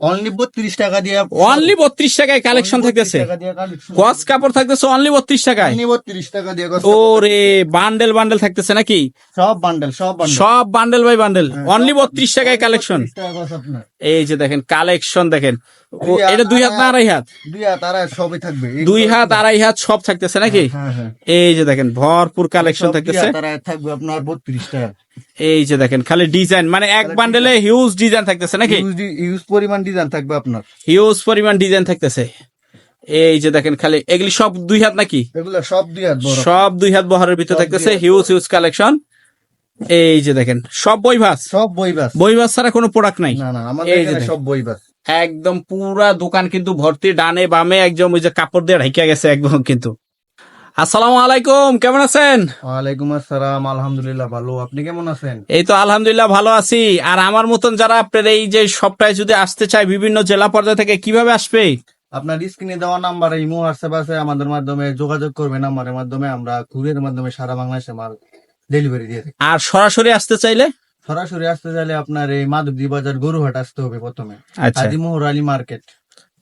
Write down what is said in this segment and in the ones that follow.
Only বত্রিশ টাকা দিয়ে অনলি বত্রিশ টাকায় কালেকশন থাকতেছে। কস কাপড় থাকতেছে অনলি বত্রিশ টাকায়। বত্রিশ টাকা দিয়ে গছ ও রে বান্ডেল বান্ডেল থাকতেছে নাকি? সব বান্ডেল সব বান্ডেল সব বান্ডেল বাই বান্ডেল অনলি বত্রিশ টাকায় কালেকশন এই যে দেখেন কালেকশন দেখেন। এটা দুই হাত না আড়াই হাত? দুই হাত আর সবই থাকবে। দুই হাত আড়াই হাত সব থাকতেছে নাকি? হ্যাঁ হ্যাঁ এই যে দেখেন ভরপুর কালেকশন থাকতেছে। থাকবে আপনার বত্রিশ টাকা এই যে দেখেন খালি ডিজাইন মানে এক বান্ডেলে হিউজ ডিজাইন থাকতেছে নাকি? ইউজ পরিমাণ ডিজাইন থাকবে আপনার। হিউজ পরিমাণ ডিজাইন থাকতেছে। এই যে দেখেন খালি এগুলি সব দুই হাত নাকি? এগুলো সব দুই হাত সব দুই হাত বহরের ভিতরে থাকতেছে হিউজ হিউজ কালেকশন এই যে দেখেন সব বই ভাস সব বই বাস বই ভাস ছাড়া কোনো প্রোডাক্ট নাই? না না আমাদের এই যে সব বই বাস একদম পুরা দোকান কিন্তু ভর্তি ডানে বামে একদম ওই যে কাপড় দিয়ে ঢেকে গেছে একদম কিন্তু। আসসালামু আলাইকুম কেমন আছেন? ওয়ালাইকুম আসসালাম আলহামদুলিল্লাহ ভালো। আপনি কেমন আছেন? এই তো আলহামদুলিল্লাহ ভালো আছি। আর আমার মতন যারা আপনার এই যে সবটায় যদি আসতে চায় বিভিন্ন জেলা পর্যায়ে থেকে কীভাবে আসবে? আপনার স্ক্রিনে দেওয়া নাম্বার ইমো হোয়াটসঅ্যাপ আছে আমাদের মাধ্যমে যোগাযোগ করবেন। নাম্বারের মাধ্যমে আমরা কুরিয়ার মাধ্যমে সারা বাংলাদেশে মাল ডেলিভারি দিয়ে থাকি। আর সরাসরি আসতে চাইলে? সরাসরি আসতে চাইলে আপনার এই মাধবদী বাজার গরুহাট আসতে হবে প্রথমে। আচ্ছা। হাজি মোহর আলী মার্কেট।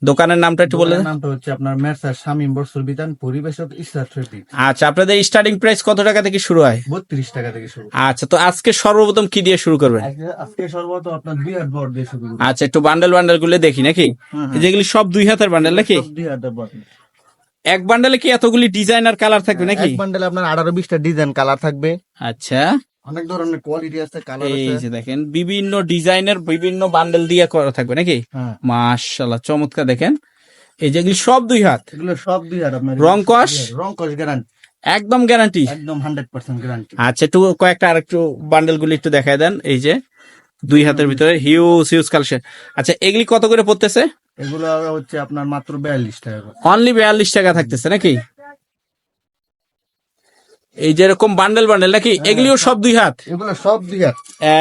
দোকানের নামটা একটু দোকানের নামটা হচ্ছে আপনার মেরসার শামীম বর্ষর বিধান পরিবেশক ইসরা ট্রেফিক আচ্ছা আপনাদের স্টার্টিং প্রাইস কত টাকা থেকে শুরু হয়? বত্রিশ টাকা থেকে শুরু। আচ্ছা তো আজকে সর্বপ্রথম কি দিয়ে শুরু করবেন? আজকে- সর্বত আপনার দুই হাত বড় দিয়ে শুরু। আচ্ছা একটু বান্ডেল বান্ডেলগুলো দেখি নাকি? হ্যাঁ, এই যেগুলি সব দুই হাতের বান্ডেল নাকি? দুই হাতের বড়। এক বান্ডেলে কি এতগুলি ডিজাইন আর কালার থাকবে নাকি? এক বান্ডেলে আপনার আঠারো বিশটা ডিজাইন কালার থাকবে। আচ্ছা। অনেক ধরনের কোয়ালিটি আছে কালার এই যে দেখেন বিভিন্ন ডিজাইনের বিভিন্ন বান্ডেল দিয়ে করা থাকবে নাকি? হ্যাঁ। মাশাল্লাহ চমৎকার দেখেন। এই যেগুলি সব দুই হাত? এগুলো সব দুই হাত আপনার। রং কস? রং কস গ্যারান্টি একদম গ্যারান্টি একদম হান্ড্রেড পার্সেন্ট গ্যারান্টি আচ্ছা একটু কয়েকটা আর একটু বান্ডেল গুলি একটু দেখায় দেন। এই যে দুই হাতের ভিতরে হিউজ হিউজ কালেকশন আচ্ছা এগুলি কত করে পড়তেছে? এগুলো হচ্ছে আপনার মাত্র বিয়াল্লিশ টাকা অনলি বিয়াল্লিশ টাকা থাকতেছে নাকি? এই যেরকম বান্ডেল বান্ডেল নাকি? এগুলিও সব দুই হাত? এগুলো সব দুই হাত।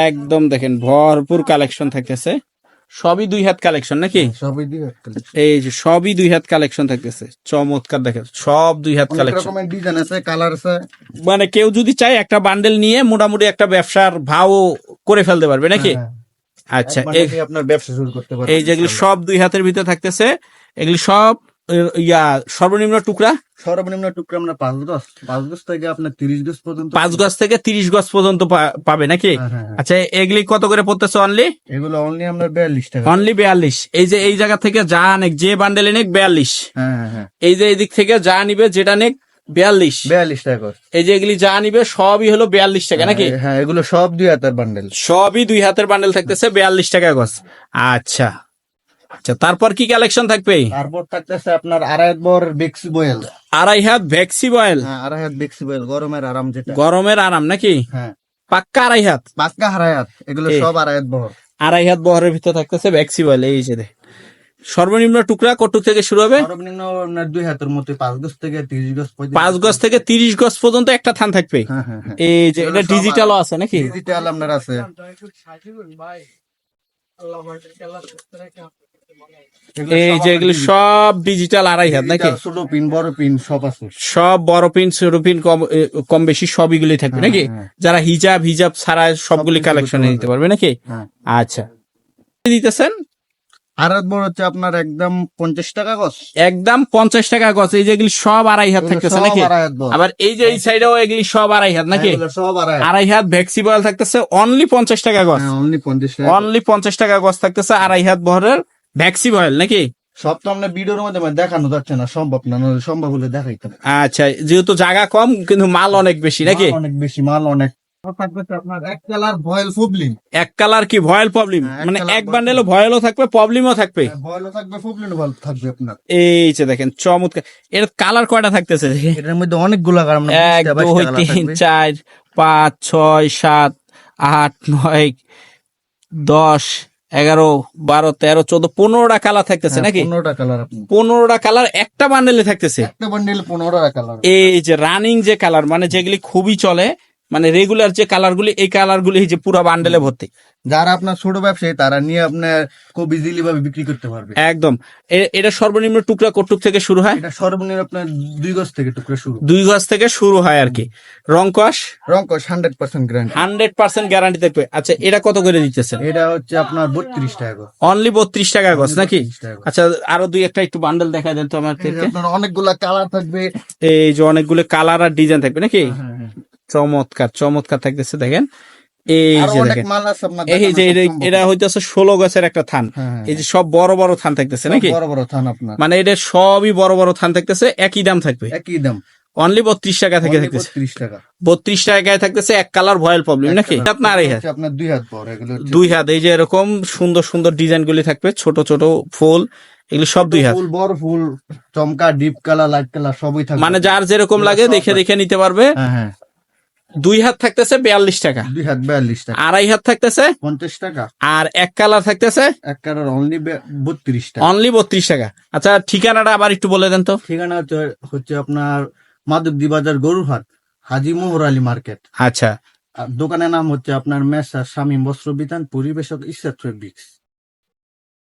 একদম দেখেন ভরপুর কালেকশন থাকতেছে। সবই দুই হাত কালেকশন নাকি? সবই দুই হাত এই যে সবই দুই হাত কালেকশন থাকতেছে। চমৎকার দেখেন সব দুই হাত কালেকশন ডিজাইন আছে কালার আছে। মানে কেউ যদি চায় একটা বান্ডেল নিয়ে মোটামুটি একটা ব্যবসার ভাও করে ফেলতে পারবে নাকি? হ্যাঁ, আচ্ছা আপনার ব্যবসা শুরু করতে পারবেন এই যেগুলি সব দুই হাতের ভিতরে থাকতেছে এগুলি সব ইয়া সর্বনিম্ন টুকরা? সর্বনিম্ন টুকরা আমরা পাঁচ গজ পাঁচ গজ থেকে আপনার তিরিশ গজ পর্যন্ত পাঁচ গজ থেকে তিরিশ গজ পর্যন্ত পাবে নাকি? হ্যাঁ, হ্যাঁ, হ্যাঁ। আচ্ছা এগুলি কত করে পড়তেছে অনলি এগুলো অনলি আপনার বিয়াল্লিশ টাকা অনলি বিয়াল্লিশ। এই যে এই জায়গা থেকে যা নেক যে বান্ডেল নেক বিয়াল্লিশ। এই যে এদিক থেকে যা নিবে যেটা নেক বিয়াল্লিশ। বিয়াল্লিশ টাকা এই যে এগুলি যা নিবে সবই হলো বিয়াল্লিশ টাকা নাকি? হ্যাঁ এগুলো সব দুই হাতের বান্ডেল সবই দুই হাতের বান্ডেল থাকতেছে বিয়াল্লিশ টাকা গজ আচ্ছা। আচ্ছা তারপর কি কালেকশন থাকবে? তারপর থাকতেছে আপনার আড়াই বর বেক্সি বয়েল আড়াই হাত বয়েল হ্যাঁ আড়াই হাত বেক্সি বয়েল গরমের আরাম যেটা। গরমের আরাম নাকি? হ্যাঁ। পাক্কা আড়াই হাত? পাক্কা আড়াই হাত এগুলো সব আড়াই হাত বহর। আড়াই হাত বহরের ভিতরে থাকতেছে ভ্যাক্সি বয়েল এই যে দেখ। সর্বনিম্ন টুকরা কটুক থেকে শুরু হবে? সর্বনিম্ন দুই হাতের মধ্যে পাঁচ গজ থেকে তিরিশ গজ পর্যন্ত পাঁচ গজ থেকে তিরিশ গজ পর্যন্ত একটা থান থাকবে? হ্যাঁ হ্যাঁ হ্যাঁ। এই যে এটা ডিজিটালও আছে নাকি? ডিজিটাল আপনার আছে। এই সব যে এগুলি আপনার সব ডিজিটাল আড়াই হাত নাকি? ছোট পিন বড় পিন সব আছে। সব বড় পিন ছোট পিন কম কম বেশি সবইগুলি থাকবে নাকি। যারা হিজাব হিজাব ছাড়া সবগুলি কালেকশনে নিতে পারবে নাকি? আচ্ছা। দিতেছেন? হচ্ছে আপনার একদম পঞ্চাশ টাকা গজ। একদম পঞ্চাশ টাকা গছ এই যেগুলি সব আড়াই হাত থাকতেছে নাকি? আবার এই যে এই সাইডেও এগুলি সব আড়াই হাত নাকি? সব আড়াই হাত। ভ্যাক্সিবল থাকতেছে অনলি পঞ্চাশ টাকা গছ অনলি পঞ্চাশ টাকা অনলি পঞ্চাশ টাকা গছ থাকতেছে আড়াই হাত বহরের ভ্যাক্সিবল নাকি? সব তো আপনার ভিডিওর মধ্যে মানে দেখানো যাচ্ছে না সম্ভব না সম্ভব হলে দেখাইতে আচ্ছা যেহেতু জায়গা কম কিন্তু মাল অনেক বেশি নাকি? অনেক বেশি মাল অনেক এক কালার ভয়েল কি প্রবলেম? হ্যাঁ, মানে এক বান্ডেলও ভয়েলও থাকবে প্রবলেমও থাকবে? ভয়েলও থাকবে ফুবলিন থাকবে আপনার। এই যে দেখেন চমৎকার। এর কালার কয়টা থাকতেছে? এটার মধ্যে অনেকগুলো কালার আমরা এক দুই তিন চার পাঁচ ছয় সাত আট নয় দশ এগারো বারো তেরো চোদ্দ পনেরোটা কালার থাকতেছে নাকি? হ্যাঁ, পনেরোটা কালার পনেরোটা কালার একটা বান্ডেলে থাকতেছে? একটা বান্ডেল পনেরোটা কালার। এই যে রানিং যে কালার মানে যেগুলি খুবই চলে মানে রেগুলার যে কালারগুলি এই কালারগুলি যে পুরো বান্ডেলে ভর্তি। যারা আপনার ছোট ব্যবসায়ী তারা নিয়ে আপনার খুব ইজিলি ভাবে বিক্রি করতে পারবে। একদম। এটা সর্বনিম্ন টুকরা কটুক থেকে শুরু হয়? এটা সর্বনিম্ন আপনার দুই গজ থেকে টুকরো শুরু। দুই গজ থেকে শুরু হয় আর কি। রং কস? রং কস hundred percent guarantee hundred percent guarantee থাকবে আচ্ছা এটা কত করে দিতেছেন? এটা হচ্ছে আপনার বত্রিশ টাকা। অনলি বত্রিশ টাকা গজ নাকি? 32 টাকা গজ। আচ্ছা আরও দুই একটা একটু বান্ডেল দেখা দেন তো আমার আপনার অনেকগুলা কালার থাকবে। এই যে অনেকগুলো কালার আর ডিজাইন থাকবে নাকি? হ্যাঁ, হ্যাঁ। চমৎকার চমৎকার থাকতেছে দেখেন। এই যে দেখেন এই এটা-। হইতেছে ষোলো গাছের একটা থান। হ্যাঁ, হ্যাঁ। এই যে সব বড় বড় থান থাকতেছে নাকি? বড় বড় থান আপনার। মানে এটা সবই বড় বড় থান থাকতেছে একই দাম থাকবে। একই দাম। অনলি বত্রিশ টাকা থেকে থাকতেছে। বত্রিশ টাকায় থাকতেছে এক কালার ভয়েল প্রবলেম নাকি? আপনার আড়াই হাত। আপনার দুই হাত দুই হাত এই যে এরকম সুন্দর সুন্দর ডিজাইন গুলি থাকবে ছোট ছোট ফুল এগুলো সব দুই হাত। ফুল বড় ফুল চমকা ডিপ কালার লাইট কালার সবই থাকবে। মানে যার যেরকম লাগে দেখে দেখে নিতে পারবে। হ্যাঁ হ্যাঁ। দুই হাত থাকতেছে বিয়াল্লিশ টাকা। দুই হাত বিয়াল্লিশ টাকা। আড়াই হাত থাকতেছে। পঞ্চাশ টাকা। আর এক কালার থাকতেছে। এক কালার অনলি বত্রিশ টাকা। অনলি বত্রিশ টাকা। আচ্ছা ঠিকানাটা আবার একটু বলে দেন তো। ঠিকানা হচ্ছে- আপনার মাধবদী বাজার গরুরহাট হাজি মোহর আলী মার্কেট। আচ্ছা। দোকানের নাম হচ্ছে আপনার মেসা শামীম বস্ত্র বিতান পরিবেশক ফেব্রিক্স।